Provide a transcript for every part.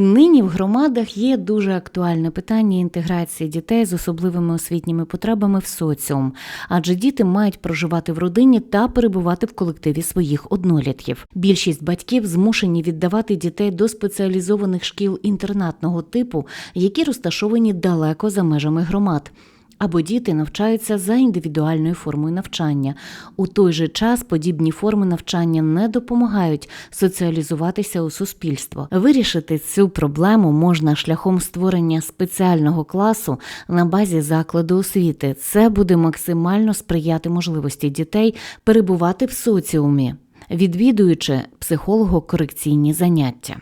Нині в громадах є дуже актуальне питання інтеграції дітей з особливими освітніми потребами в соціум, адже діти мають проживати в родині та перебувати в колективі своїх однолітків. Більшість батьків змушені віддавати дітей до спеціалізованих шкіл інтернатного типу, які розташовані далеко за межами громад. Або діти навчаються за індивідуальною формою навчання. У той же час подібні форми навчання не допомагають соціалізуватися у суспільство. Вирішити цю проблему можна шляхом створення спеціального класу на базі закладу освіти. Це буде максимально сприяти можливості дітей перебувати в соціумі, відвідуючи психолого-корекційні заняття.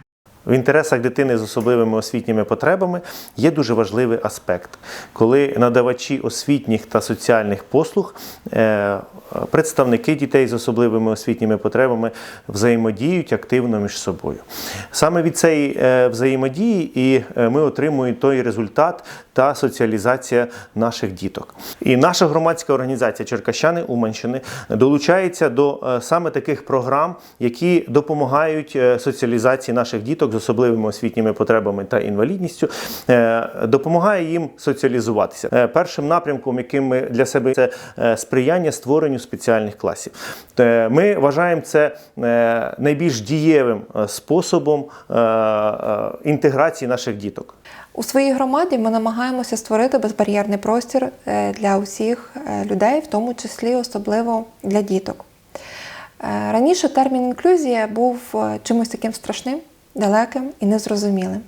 В інтересах дитини з особливими освітніми потребами є дуже важливий аспект, коли надавачі освітніх та соціальних послуг, е, представники дітей з особливими освітніми потребами взаємодіють активно між собою. Саме від цієї е, взаємодії і е, ми отримуємо той результат та соціалізація наших діток. І наша громадська організація Черкащани Уманщини долучається до саме таких програм, які допомагають соціалізації наших діток з особливими освітніми потребами та інвалідністю, е, допомагає їм соціалізуватися. Е, Першим напрямком, яким ми для себе це е, сприяння створенню спеціальних класів. Ми вважаємо це найбільш дієвим способом інтеграції наших діток. У своїй громаді ми намагаємося створити безбар'єрний простір для усіх людей, в тому числі особливо для діток. Раніше термін інклюзія був чимось таким страшним, далеким і незрозумілим.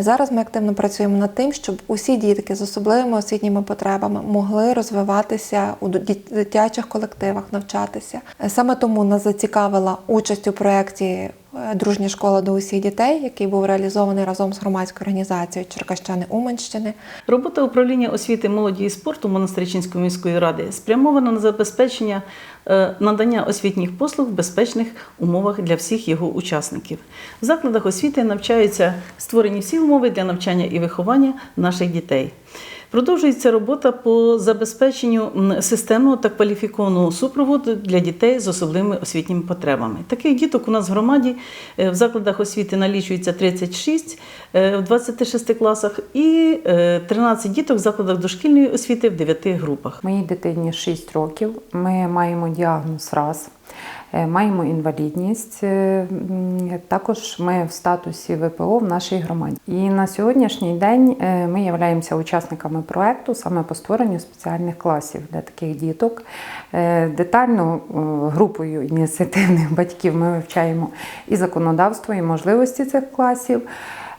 Зараз ми активно працюємо над тим, щоб усі дітки з особливими освітніми потребами могли розвиватися у дитячих колективах, навчатися. Саме тому нас зацікавила участь у проєкті Дружня школа до усіх дітей, який був реалізований разом з громадською організацією Черкащани Уманщини. Робота управління освіти, молоді і спорту Монастирчинської міської ради спрямована на забезпечення е, надання освітніх послуг в безпечних умовах для всіх його учасників. В закладах освіти навчаються створені всі умови для навчання і виховання наших дітей. Продовжується робота по забезпеченню системного та кваліфікованого супроводу для дітей з особливими освітніми потребами. Таких діток у нас в громаді е, в закладах освіти налічується 36 е, в 26 класах і е, 13 діток в закладах дошкільної освіти в 9 групах. Моїй дитині 6 років. Ми маємо діагноз РАС, е, маємо інвалідність. е, Також ми в статусі ВПО в нашій громаді. І на сьогоднішній день е, ми являємося учасниками проекту саме по створенню спеціальних класів для таких діток. Е, Детально е, групою ініціативних батьків ми вивчаємо і законодавство, і можливості цих класів.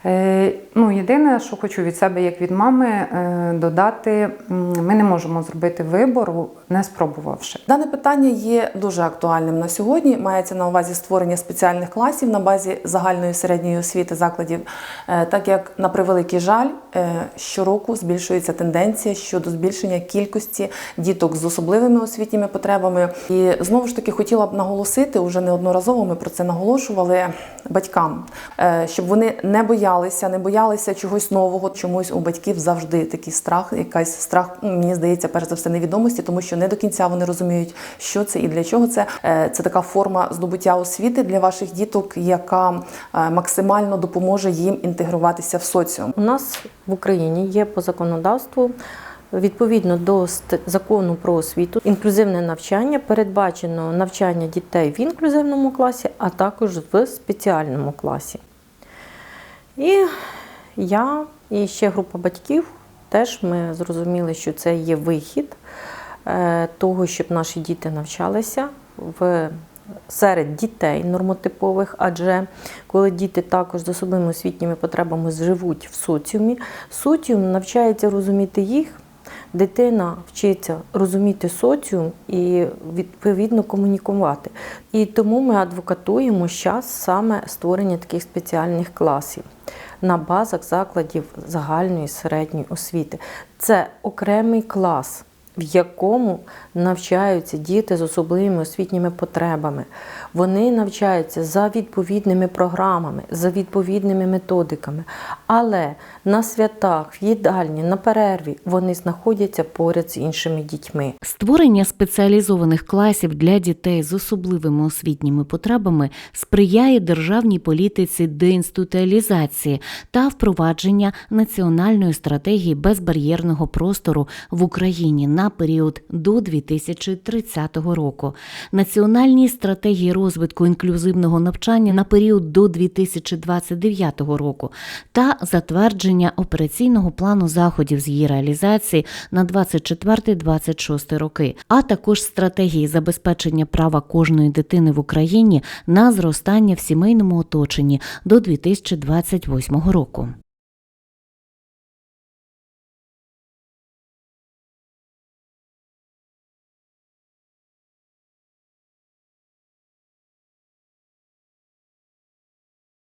Е, Ну, єдине, що хочу від себе, як від мами, е, додати, ми не можемо зробити вибору, не спробувавши. Дане питання є дуже актуальним на сьогодні. Мається на увазі створення спеціальних класів на базі загальної середньої освіти закладів, Е, так як на превеликий жаль, щороку збільшується тенденція щодо збільшення кількості діток з особливими освітніми потребами. І знову ж таки хотіла б наголосити, уже неодноразово ми про це наголошували батькам, щоб вони не боялися, не боялися чогось нового. Чомусь у батьків завжди такий страх, якась страх, мені здається, перш за все, невідомості, тому що не до кінця вони розуміють, що це і для чого це. Е, Це така форма здобуття освіти для ваших діток, яка е, максимально допоможе їм інтегруватися в соціум. У нас в Україні є по законодавству. Відповідно до закону про освіту, інклюзивне навчання передбачено навчання дітей в інклюзивному класі, а також в спеціальному класі. І я і ще група батьків теж ми зрозуміли, що це є вихід е, того, щоб наші діти навчалися в серед дітей нормотипових, адже коли діти також з особливими освітніми потребами живуть в соціумі, соціум навчається розуміти їх. Дитина вчиться розуміти соціум і відповідно комунікувати. І тому ми адвокатуємо зараз саме створення таких спеціальних класів на базах закладів загальної середньої освіти. Це окремий клас, в якому навчаються діти з особливими освітніми потребами. Вони навчаються за відповідними програмами, за відповідними методиками. Але на святах, в їдальні, на перерві вони знаходяться поряд з іншими дітьми. Створення спеціалізованих класів для дітей з особливими освітніми потребами сприяє державній політиці деінституалізації та впровадження національної стратегії безбар'єрного простору в Україні на період до 2030 року, національній стратегії розвитку інклюзивного навчання на період до 2029 року та затвердження операційного плану заходів з її реалізації на 24-26 роки, а також стратегії забезпечення права кожної дитини в Україні на зростання в сімейному оточенні до 2028 року.